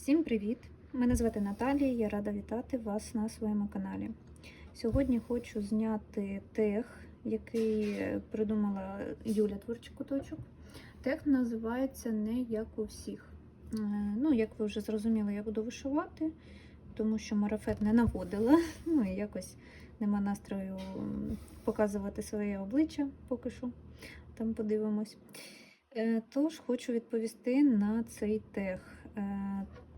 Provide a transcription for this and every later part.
Всім привіт! Мене звати Наталія, я рада вітати вас на своєму каналі. Сьогодні хочу зняти тег, який придумала Юля Творчий куточок. Тег називається Не як у всіх. Е, Ну, як ви вже зрозуміли, я буду вишивати, тому що марафет не наводила. Ну і якось нема настрою показувати своє обличчя поки що. Там подивимось. Е, Тож хочу відповісти на цей тег.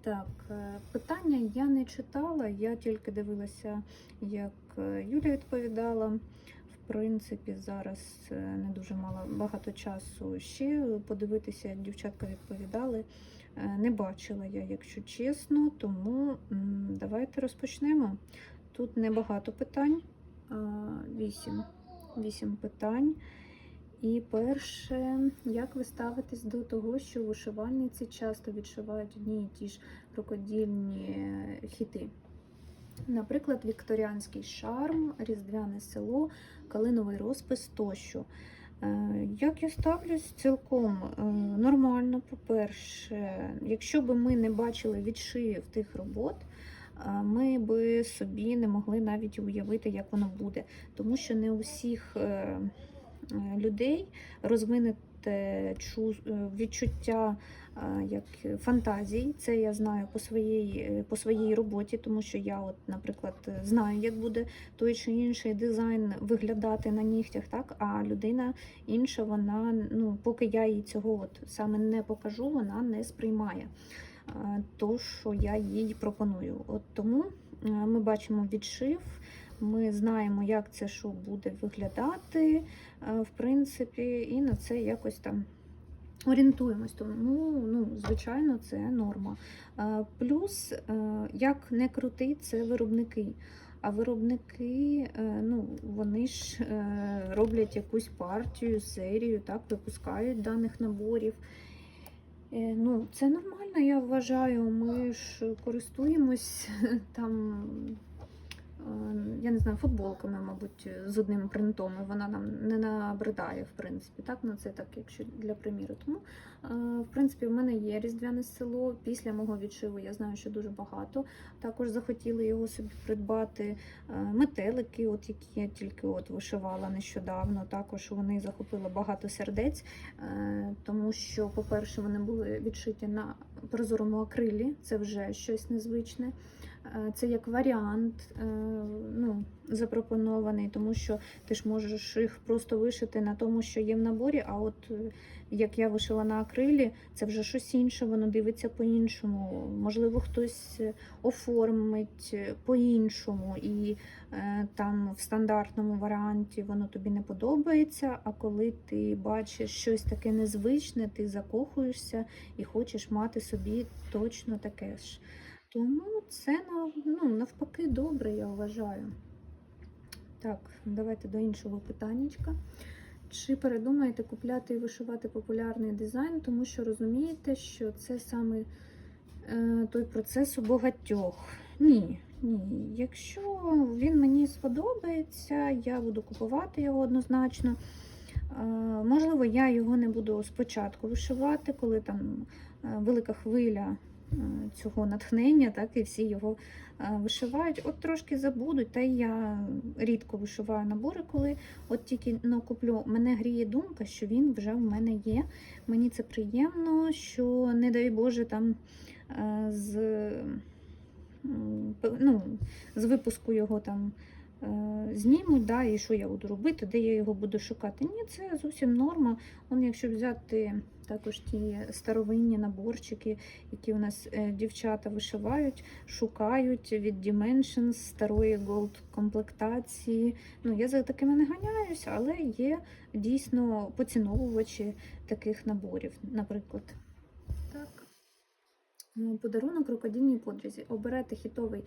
Так, е, питання я не читала, я тільки дивилася, як е, Юля відповідала. В принципі, зараз е, не дуже мала багато часу ще подивитися, як дівчатка відповідали. Не бачила я, якщо чесно, тому давайте розпочнемо. Тут небагато питань, вісім. Вісім питань. І перше, як ви ставитесь до того, що вишивальниці часто відшивають одні і ті ж рукодільні хіти? Наприклад, вікторіанський шарм, різдвяне село, калиновий розпис тощо. Е, Як я ставлюсь цілком е, нормально, по-перше, якщо б ми не бачили відшивів тих робот, е, ми би собі не могли навіть уявити, як воно буде, тому що не у всіх людей е, відчуття е, як фантазії. Це я знаю по своїй, е, по своїй роботі, тому що я, от, наприклад, е, знаю, як буде той чи інший дизайн виглядати на нігтях, так? а людина інша, вона, ну, поки я їй цього от саме не покажу, вона не сприймає е, то, що я їй пропоную. От тому е, ми бачимо відшив. Ми знаємо, як це що буде виглядати, е, в принципі, і на це якось там орієнтуємось. Тому, ну, звичайно, це норма. Е, Плюс, е, як не крути, це виробники. А виробники, ну, вони ж роблять якусь партію, серію, так, випускають даних наборів. Ну, це нормально, я вважаю. Ми ж користуємось там, я не знаю, футболками, мабуть, з одним принтом, вона нам не набридає, в принципі. Так, ну це так, якщо для приміру. Тому, е, в принципі, в мене є різдвяне село. Після мого відшиву я знаю, що дуже багато. Також захотіли його собі придбати. Е, Метелики, от які я тільки от вишивала нещодавно. Також вони захопили багато сердець. Е, тому що, по-перше, вони були відшиті на прозорому акрилі, це вже щось незвичне. Е, Це як варіант е, ну, запропонований, тому що ти ж можеш їх просто вишити на тому, що є в наборі. А от е, як я вишила на акрилі, це вже щось інше, воно дивиться по-іншому. Можливо, хтось оформить по-іншому, і там в стандартному варіанті воно тобі не подобається. А коли ти бачиш щось таке незвичне, ти закохуєшся і хочеш мати собі точно таке ж. Тому це ну, навпаки добре, я вважаю. Так, давайте до іншого питаннячка. Чи передумаєте купляти і вишивати популярний дизайн, тому що розумієте, що це саме е, той процес у багатьох? Ні, ні. Якщо він мені сподобається, я буду купувати його однозначно. Е, можливо, я його не буду спочатку вишивати, коли там е, велика хвиля цього натхнення, так і всі його е, вишивають. От трошки забудуть, та я рідко вишиваю набори, коли от тільки ну, куплю. Мене гріє думка, що він вже в мене є. Мені це приємно, що, не дай Боже, там е, з, ну, з випуску його там. Е, Знімуть, да, і що я буду робити, де я його буду шукати. Ні, це зовсім норма. Он, якщо взяти також ті старовинні наборчики, які у нас е, дівчата вишивають, шукають від Dimensions, старої gold комплектації. Ну, я за такими не ганяюся, але є дійсно поціновувачі таких наборів, наприклад. Так. Е, Подарунок рукодільній подрузі. Оберете хітовий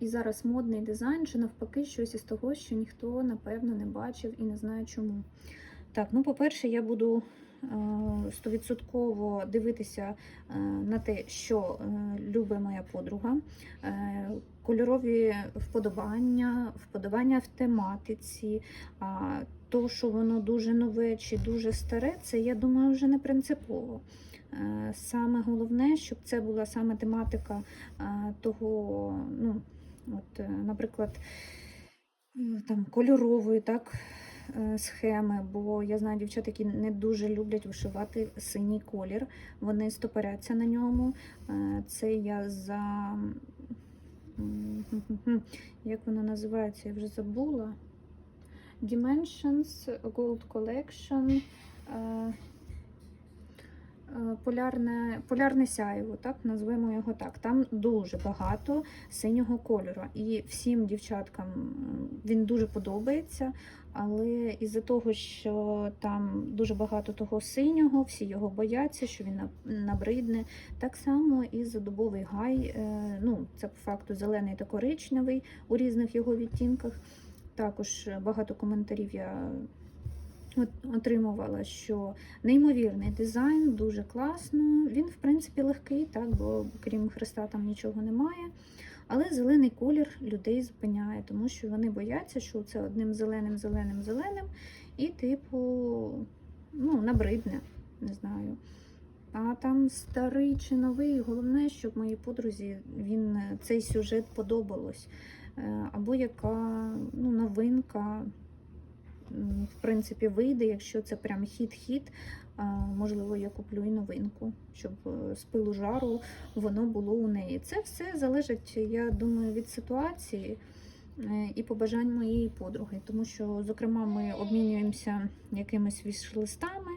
і зараз модний дизайн, чи навпаки щось із того, що ніхто, напевно, не бачив і не знає чому. Так, ну, по-перше, я буду е, стовідсотково дивитися е, на те, що е, любить моя подруга. Е, Кольорові вподобання, вподобання в тематиці. А то, що воно дуже нове чи дуже старе, це я думаю вже не принципово. Е, Саме головне, щоб це була саме тематика е, того, ну, от, е, наприклад, е, там, кольорової так, схеми, бо я знаю дівчат, які не дуже люблять вишивати синій колір, вони стопоряться на ньому. Це я за. Як воно називається, я вже забула. Dimensions Gold Collection. Е, Полярне, полярне сяйво, так назвемо його так. Там дуже багато синього кольору. І всім дівчаткам він дуже подобається. Але із-за того, що там дуже багато того синього, всі його бояться, що він набридне. Так само і за дубовий гай, е, ну це по факту зелений та коричневий у різних його відтінках. Також багато коментарів я отримувала, що неймовірний дизайн, дуже класно. Він, в принципі, легкий, так, бо крім хреста там нічого немає. Але зелений колір людей зупиняє, тому що вони бояться, що це одним зеленим, зеленим, зеленим, і, типу, ну, набридне, не знаю. А там старий чи новий, головне, щоб моїй подрузі він цей сюжет подобалось. Е, Або яка ну, новинка, в принципі, вийде, якщо це прям хіт-хіт. Можливо, я куплю і новинку, щоб е, з пилу жару воно було у неї. Це все залежить, я думаю, від ситуації е, і побажань моєї подруги, тому що, зокрема, ми обмінюємося якимись віш-листами,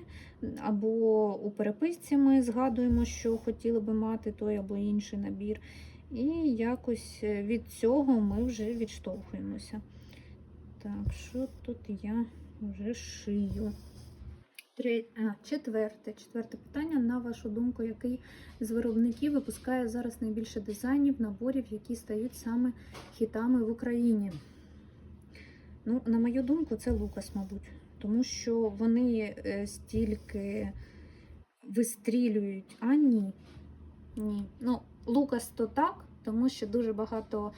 або у переписці ми згадуємо, що хотіли би мати той або інший набір. І якось е, від цього ми вже відштовхуємося. Так, що тут я вже шию? Тре... А, четверте. Четверте питання. На вашу думку, який з виробників випускає зараз найбільше дизайнів, наборів, які стають саме хітами в Україні? Ну, на мою думку, це Лукас, мабуть. Тому що вони е, стільки вистрілюють. А ні. Ні. Ну, Лукас то так, тому що дуже багато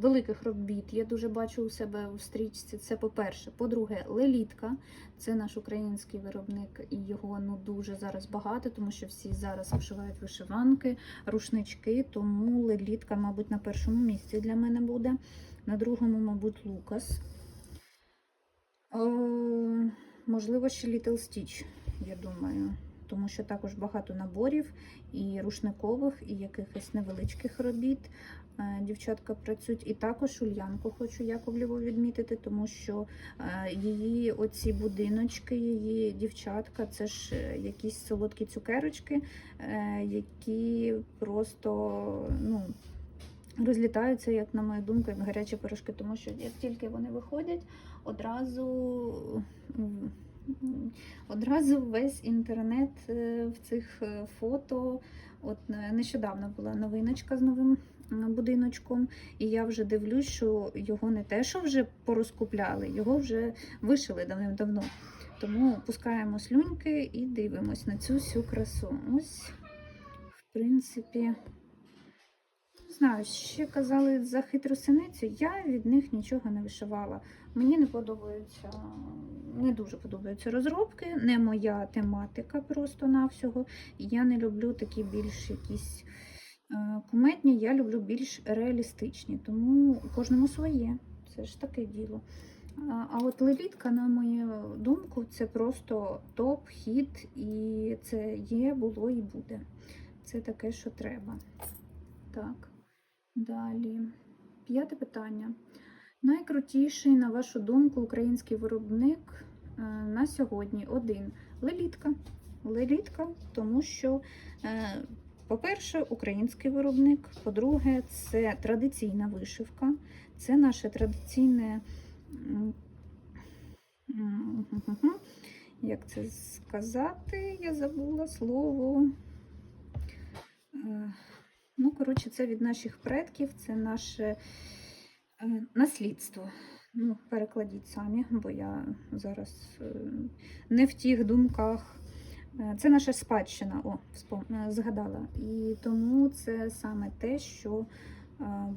великих робіт. Я дуже бачу у себе в стрічці. Це по-перше. По-друге, Лелітка. Це наш український виробник, і його ну дуже зараз багато, тому що всі зараз вишивають вишиванки, рушнички. Тому Лелітка, мабуть, на першому місці для мене буде. На другому, мабуть, Лукас. О, можливо, ще Little Stitch, я думаю. Тому що також багато наборів і рушникових, і якихось невеличких робіт. Е, Дівчатка працюють. І також Ульянку хочу Яковлєву відмітити, тому що е, її оці будиночки, її дівчатка, це ж е, якісь солодкі цукерочки, які просто ну, розлітаються, як на мою думку, як гарячі пирожки, тому що як тільки вони виходять, одразу. Одразу весь інтернет е, в цих е, фото. От е, нещодавно була новиночка з новим будиночком, і я вже дивлюсь, що його не те, що вже порозкупляли, його вже вишили давним-давно. Тому пускаємо слюньки і дивимось на цю всю красу. Ось, в принципі, не знаю, ще казали за хитру синицю, я від них нічого не вишивала. Мені не подобаються, не дуже подобаються розробки, не моя тематика просто-навсього. Я не люблю такі більш якісь е, куметні, я люблю більш реалістичні. Тому кожному своє. Це ж таке діло. А, от лелітка, на мою думку, це просто топ-хіт, і це є, було і буде. Це таке, що треба. Так, далі. П'яте питання. Найкрутіший, на вашу думку, український виробник е, на сьогодні один Лелітка. Лелітка, тому що, е, по-перше, український виробник, по-друге, це традиційна вишивка, це наше традиційне. Як це сказати? Я забула слово. Е, Ну, коротше, це від наших предків, це наше е, наслідство. Ну, перекладіть самі, бо я зараз е, не в тих думках. Е, Це наша спадщина, о, вспом- е, згадала. І тому це саме те, що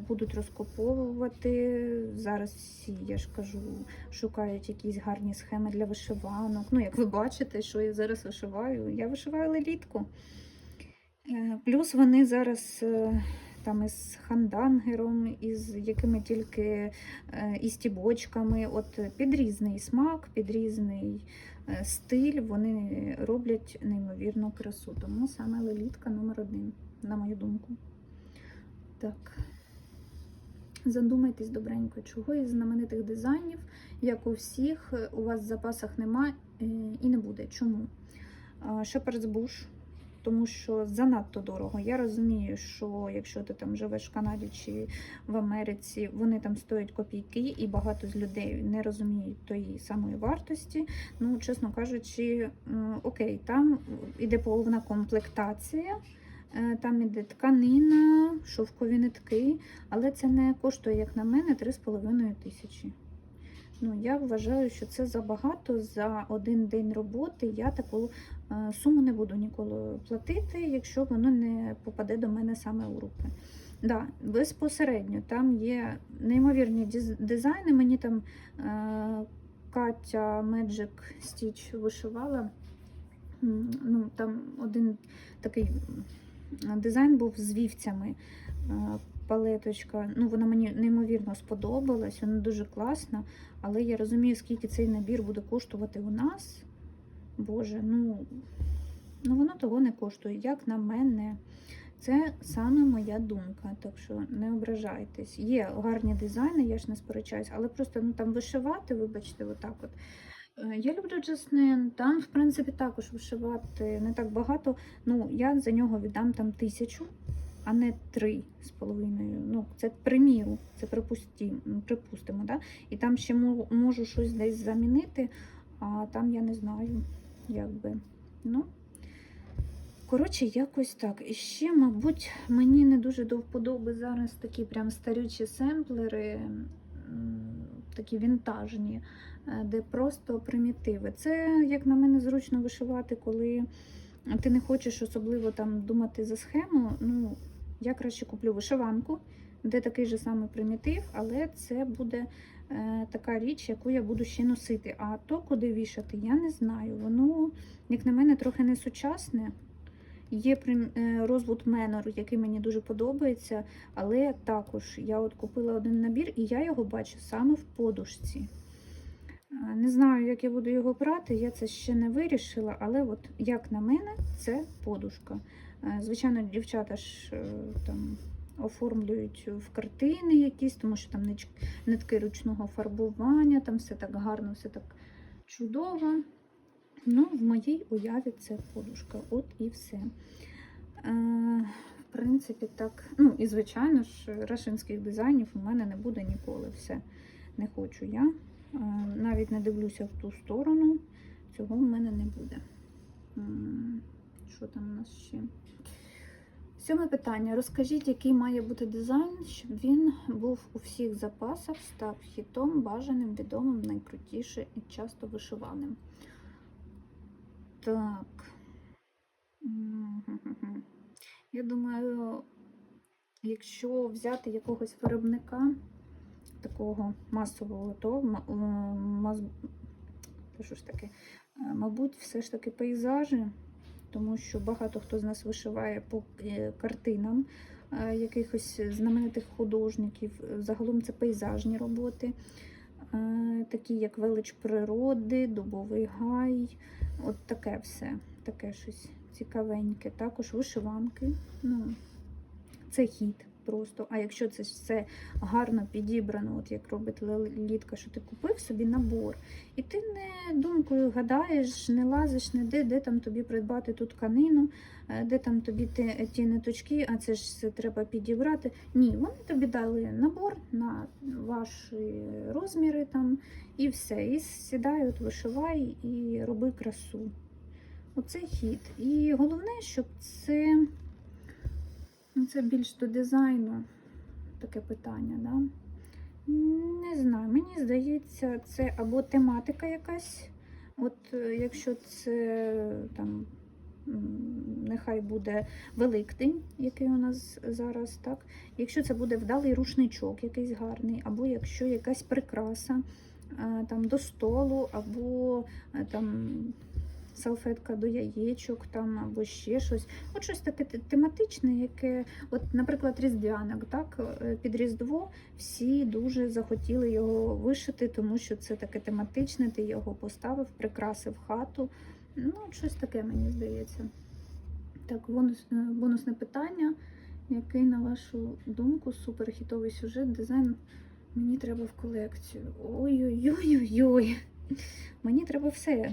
будуть розкуповувати. Зараз всі, я ж кажу, шукають якісь гарні схеми для вишиванок. Ну, як ви бачите, що я зараз вишиваю, я вишиваю лелітку. Плюс вони зараз е, там із хандангером, із якими тільки е, і стібочками, от під різний смак, під різний е, стиль вони роблять неймовірну красу. Тому саме лелітка номер один, на мою думку. Так. Задумайтесь добренько, чого із знаменитих дизайнів, як у всіх, у вас в запасах нема і не буде. Чому? Шепердс Буш, тому що занадто дорого. Я розумію, що якщо ти там живеш в Канаді чи в Америці, вони там стоять копійки, і багато з людей не розуміють тої самої вартості. Ну, чесно кажучи, окей, там іде повна комплектація. Е, Там іде тканина, шовкові нитки, але це не коштує, як на мене, 3,5 тисячі. Ну, я вважаю, що це забагато за один день роботи. Я таку е, суму не буду ніколи платити, якщо воно не попаде до мене саме у руки. Да, безпосередньо там є неймовірні дизайни. Мені там е, Катя Magic Stitch вишивала. Ну, там один такий дизайн був з вівцями. Палеточка, ну вона мені неймовірно сподобалась, вона дуже класна, але я розумію, скільки цей набір буде коштувати у нас. Боже, ну, ну воно того не коштує, як на мене. Це саме моя думка, так що не ображайтесь. Є гарні дизайни, я ж не сперечаюсь, але просто ну, там вишивати, вибачте, отак от. Е, Я люблю Джаснин, там, в принципі, також вишивати не так багато. Ну, я за нього віддам там тисячу, а не три з половиною. Ну, це приміру, це припустимо, да? І там ще можу щось десь замінити, а там я не знаю, як би. Ну, коротше, якось так. І ще, мабуть, мені не дуже до вподоби зараз такі прям старючі семплери, такі вінтажні, е, де просто примітиви. Це, як на мене, зручно вишивати, коли ти не хочеш особливо там думати за схему. Ну, я краще куплю вишиванку, де такий же самий примітив, але це буде е, така річ, яку я буду ще носити. А то, куди вішати, я не знаю. Воно, як на мене, трохи не сучасне. Є е, розвод Менор, який мені дуже подобається, але також я от купила один набір, і я його бачу саме в подушці. Е, Не знаю, як я буду його брати, я це ще не вирішила, але от як на мене, це подушка. Е, Звичайно, дівчата ж е, там оформлюють в картини якісь, тому що там нитки ручного фарбування, там все так гарно, все так чудово. Ну, в моїй уяві це подушка. От і все. Е, в принципі, так. Ну, і звичайно ж, рашинських дизайнів у мене не буде ніколи. Все не хочу я. Навіть не дивлюся в ту сторону. Цього в мене не буде. Що там у нас ще? Сьоме питання. Розкажіть, який має бути дизайн, щоб він був у всіх запасах, став хітом, бажаним, відомим, найкрутіше і часто вишиваним. Так. Я думаю, якщо взяти якогось виробника такого масового, то м- маз... що ж таке, Е, мабуть, все ж таки пейзажі, тому що багато хто з нас вишиває по е, картинам е, якихось знаменитих художників. Загалом це пейзажні роботи, е, такі як велич природи, дубовий гай. От таке все, таке щось цікавеньке. Також вишиванки. Ну, це хід просто. А якщо це все гарно підібрано, от як робить Лілітка, що ти купив собі набор, і ти не думкою гадаєш, не лазиш, не де, там тобі придбати ту тканину, е, де там тобі ті, ті ниточки, а це ж все треба підібрати. Ні, вони тобі дали набор на ваші розміри там і все. І сідай, от вишивай і роби красу. Оце хід. І головне, щоб це, ну, це більш до дизайну таке питання. Да? Не знаю, мені здається, це або тематика якась. От е, якщо це там нехай буде Великдень, який у нас зараз, так. Якщо це буде вдалий рушничок, якийсь гарний, або якщо якась прикраса е, там до столу, або е, там салфетка до яєчок, там або ще щось. От щось таке тематичне, яке, от, наприклад, різдвянок, так, е, під Різдво всі дуже захотіли його вишити, тому що це таке тематичне, ти його поставив, прикрасив хату. Ну, щось таке, мені здається. Так, бонус, е, бонусне питання. Який, на вашу думку, суперхітовий сюжет, дизайн мені треба в колекцію? Ой-ой-ой-ой-ой. Мені треба все.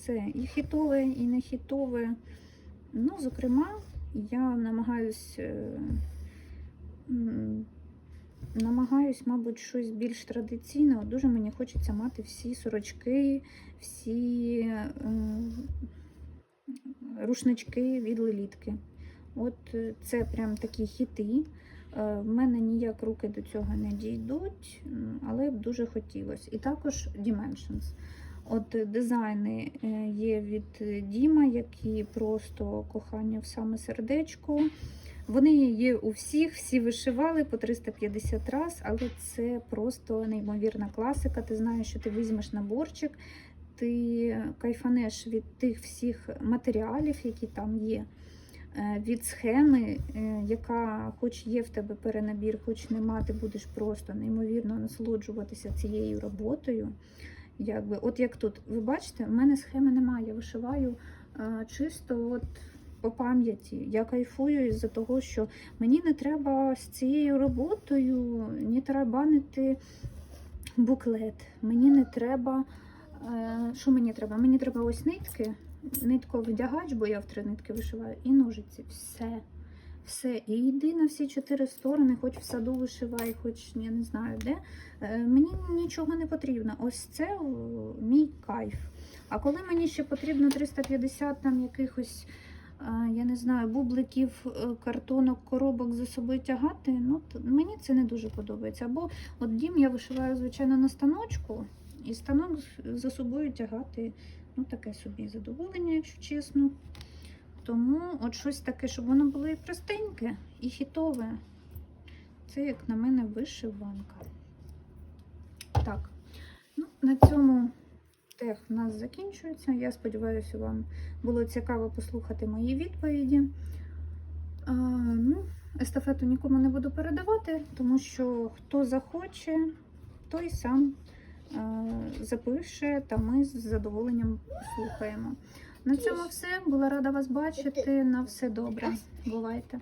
Все. І хітове, і не хітове. Ну, зокрема, я намагаюсь. е, Намагаюсь, мабуть, щось більш традиційне. Дуже мені хочеться мати всі сорочки, всі е, рушнички від лелітки. От е, це прям такі хіти. В мене ніяк руки до цього не дійдуть, але б дуже хотілося. І також Dimensions. От дизайни е, є від Діма, які просто кохання в саме сердечко. Вони є у всіх, всі вишивали по 350 раз, але це просто неймовірна класика. Ти знаєш, що ти візьмеш наборчик, ти кайфанеш від тих всіх матеріалів, які там є. е, Від схеми, е, яка хоч є в тебе перенабір, хоч нема, ти будеш просто неймовірно насолоджуватися цією роботою. Якби, от як тут, ви бачите, в мене схеми немає. Я вишиваю е, чисто от по пам'яті. Я кайфую із-за того, що мені не треба з цією роботою ні тарабанити буклет. Мені не треба. е, Що мені треба? Мені треба ось нитки, нитковдягач, бо я в три нитки вишиваю, і ножиці. Все. Все. І йди на всі чотири сторони, хоч в саду вишивай, хоч я не знаю де. Е, Мені нічого не потрібно. Ось це мій кайф. А коли мені ще потрібно 350 там якихось, е, я не знаю, бубликів, е, картонок, коробок за собою тягати, ну мені це не дуже подобається. Або от дім я вишиваю, звичайно, на станочку, і станок за собою тягати, ну таке собі задоволення, якщо чесно. Тому от щось таке, щоб воно було і простеньке, і хітове. Це, як на мене, вишиванка. Так, ну, на цьому тех в нас закінчується. Я сподіваюся, вам було цікаво послухати мої відповіді. А, ну, естафету нікому не буду передавати, тому що хто захоче, той сам а, запише, та ми з задоволенням послухаємо. На цьому все. Була рада вас бачити. На все добре. Бувайте.